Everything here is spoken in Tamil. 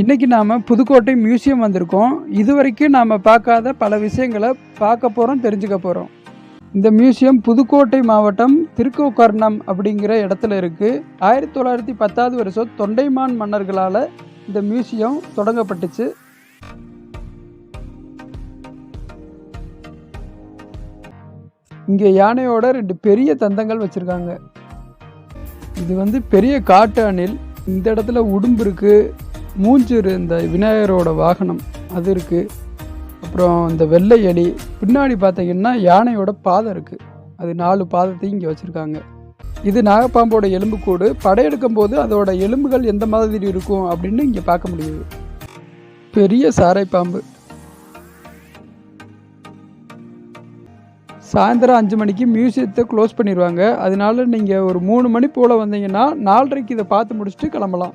இன்றைக்கி நாம் புதுக்கோட்டை மியூசியம் வந்திருக்கோம். இது வரைக்கும் நாம் பார்க்காத பல விஷயங்களை பார்க்க போகிறோம் தெரிஞ்சுக்க போகிறோம் இந்த மியூசியம் புதுக்கோட்டை மாவட்டம் திருக்கோக்கர்ணம் அப்படிங்கிற இடத்துல இருக்குது ஆயிரத்தி தொள்ளாயிரத்தி பத்தாவது வருஷம் தொண்டைமான் மன்னர்களால் இந்த மியூசியம் தொடங்கப்பட்டுச்சு. இங்கே யானையோட ரெண்டு பெரிய தந்தங்கள் வச்சுருக்காங்க. இது வந்து பெரிய காட்டு அணில். இந்த இடத்துல உடும்பு இருக்குது மூஞ்சூர் இந்த விநாயகரோட வாகனம் அது இருக்குது அப்புறம் இந்த வெள்ளை எலி பின்னாடி பார்த்தீங்கன்னா யானையோட பாதம் இருக்குது அது நாலு பாதத்தையும் இங்கே வச்சுருக்காங்க. இது நாகப்பாம்போட எலும்புக்கூடு படையெடுக்கும் போது அதோட எலும்புகள் எந்த மாதிரி இருக்கும் அப்படின்னு இங்கே பார்க்க முடியுது. பெரிய சாரை பாம்பு சாயந்தரம் அஞ்சு மணிக்கு மியூசியத்தை க்ளோஸ் பண்ணிடுவாங்க அதனால நீங்கள் ஒரு மூணு மணி போல் வந்தீங்கன்னா நாலரைக்கு இதை பார்த்து முடிச்சுட்டு கிளம்பலாம்.